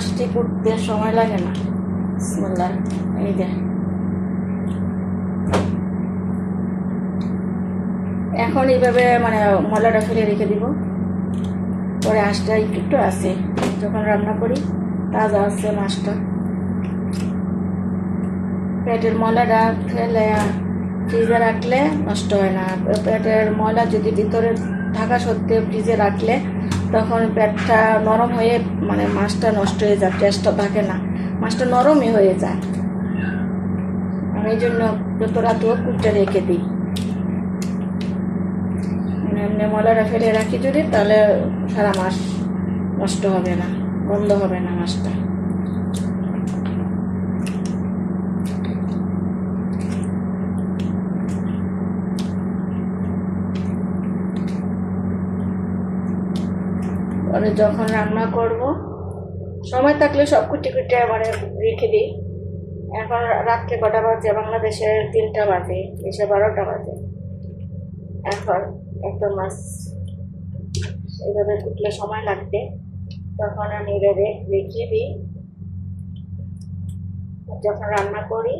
মাছটি করতে সময় লাগে না। এই যে এখন এইভাবে মানে ময়লাটা ফেলে রেখে দিব। পরে আঁশটা একটু একটু আছে। যখন রান্না করি, তাজা আছে মাছটা। পেটের ময়লাটা ফেলে ফ্রিজে রাখলে নষ্ট হয় না। পেটের ময়লা যদি ভিতরে থাকা সত্ত্বেও ফ্রিজে রাখলে তখন পেটটা নরম হয়ে মানে মাছটা নষ্ট হয়ে যায় টেস্টটা থাকে না। মাছটা নরমই হয়ে যায়। আমি এই জন্য যত রাতেও কুটে রেখে দিই। মানে এমনি ময়লাটা ফেলে রাখি যদি, তাহলে সারা মাস নষ্ট হবে না বন্ধ হবে না মাছটা। পরে যখন রান্না করব সময় থাকলে সব কুটি কুটি মানে রেখে দিই। এখন রাত্রে কটা বাজে? বাংলাদেশের তিনটা বাজে দেশে বারোটা বাজে। এখন একটা মাছ এইভাবে কুটলে সময় লাগবে। তখন আমি এভাবে রেখে দিই। যখন রান্না করি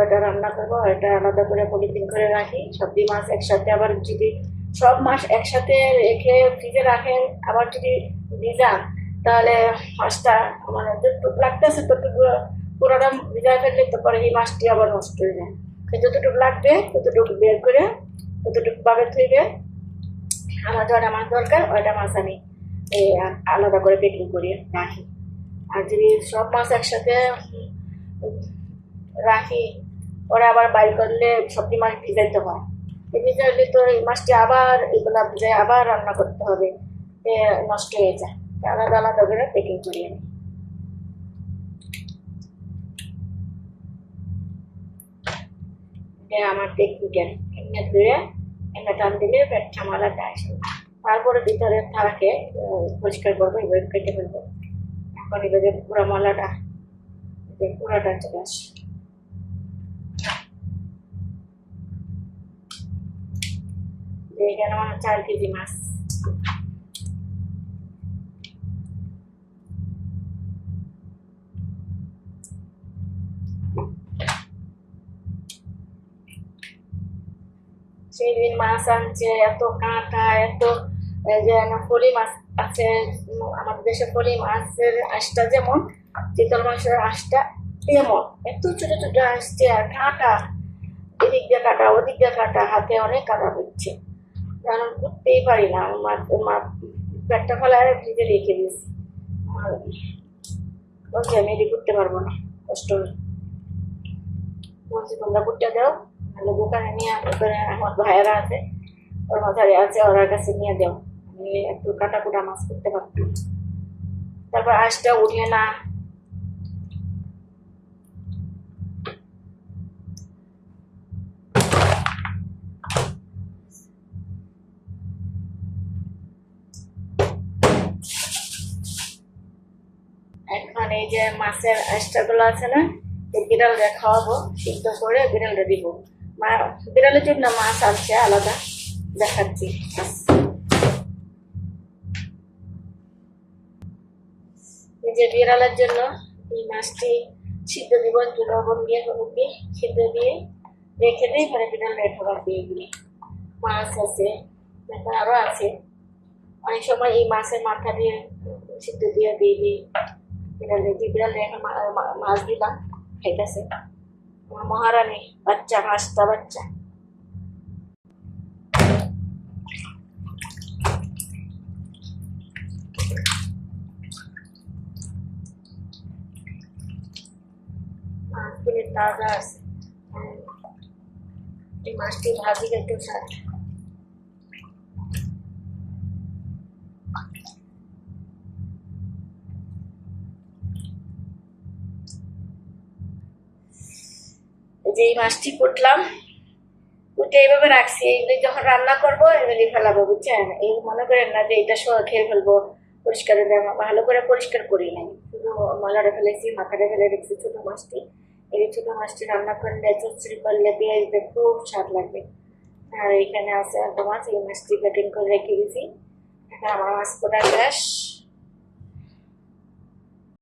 ওটা রান্না করব ওটা আলাদা করে পলিথিন করে রাখি। সবজি মাছ একসাথে আবার যদি সব মাছ একসাথে রেখে ফ্রিজে রাখেন। আবার যদি ভিজান, তাহলে মাছটা মানে যতটুকু লাগতেছে ততটুকু পুরোটা ভিজা ফেললে তারপরে এই মাছটি আবার নষ্ট হয়ে যায়। যতটুকু লাগবে, ততটুকু বের করে ততটুকু বাগে থইবে আমার যেটা মাছ দরকার, ওইটা মাছ আমি আলাদা করে প্যাকিং করে, রাখি। আর যদি সব মাছ একসাথে রাখি, পরে আবার বাইর করলে সবজি মাছ ভিজাইতে হয়। ভিজাইলে তো এই মাছটি আবার এগুলা ভিজাই আবার রান্না করতে হবে। নষ্ট হয়ে যায়। আলাদা আলাদা করে প্যাকিং করি আমি আমার টেকনিক্যাল এমনি ধুয়ে এমনি টান দিলে পেট ঝামেলাটা আসে। তারপরে ভিতরে আহ, পরিষ্কার করব এবার কেটে ফেলব। এখন এবারে পুরা মালাটা পুরাটা চলে আসে। এখানে আমার চার কেজি মাছ সেই দিন মাছ আনছে এত কাঁটা এত এই যে না ফলি মাছ আছে আমাদের দেশে ফলি মাছের আঁশটা যেমন চিতল মাছের আঁশটা তেমন এত ছোট ছোট আসছে আর কাঁটা এদিক দিয়ে কাটা ওদিক দিয়ে কাটা হাতে অনেক কাটা হচ্ছে কারণ করতেই পারি না, আমার মা পেটটা ফেলায় ফ্রিজে রেখে দিয়েছি। বলছি, আমি এটি করতে পারব না, কষ্ট বলছি, তোমরা করতে দাও তাহলে দোকানে নিয়ে দোকানে আমার ভাইয়েরা আছে, ওর মাথায় আছে, ওর কাছে নিয়ে দাও আমি একটু কাটা কুটা মাছ করতে পারতাম তারপর আঁশটা উঠে না এখন এই যে মাছের আঁশটাগুলো আছে না এই বিড়ালটা খাওয়াবো, সিদ্ধ করে বিড়ালটা দিব। মা, বিড়ালের জন্য মাছ আনছে, আলাদা। দেখাচ্ছি। এই যে বিড়ালের জন্য এই মাছটি সিদ্ধ দিব, একটু দিয়ে, হলুদ দিয়ে, সিদ্ধ দিয়ে রেখে দিই পরে বিড়াল রেখে দিয়ে দিই। মাছ আছে আরও আছে। অনেক সময় এই মাছের মাথা দিয়ে সিদ্ধ দিয়ে দিয়ে দিই। মা- মা- মাছ দিলাম খাইতেছে। আমার মহারানী বাচ্চা মাছটা বাচ্চা। মাছগুলি তাজা আছে। উম, এই মাছটি ভাজি একটু স্বাদ যে এই মাছটি কুটলাম, কুটে এইভাবে রাখছি এগুলি যখন রান্না করব এগুলি ফেলাবো, বুঝছেন? এই মনে করেন না যে এটা সহ খেয়ে ফেলব, পরিষ্কার করে ভালো করে পরিষ্কার করি নাই। শুধু ময়লাটা ফেলেছি, মাথাটা ফেলে রেখেছি ছোটো মাছটি। এই ছোটো মাছটি রান্না করলে, চচ্চড়ি করলে, পেঁয়াজ দিয়ে খুব স্বাদ লাগবে। আর এখানে আছে একটা মাছ, এই মাছটি কাটিং করে রেখে দিয়েছি। এখন আমার মাছ কোটা শেষ।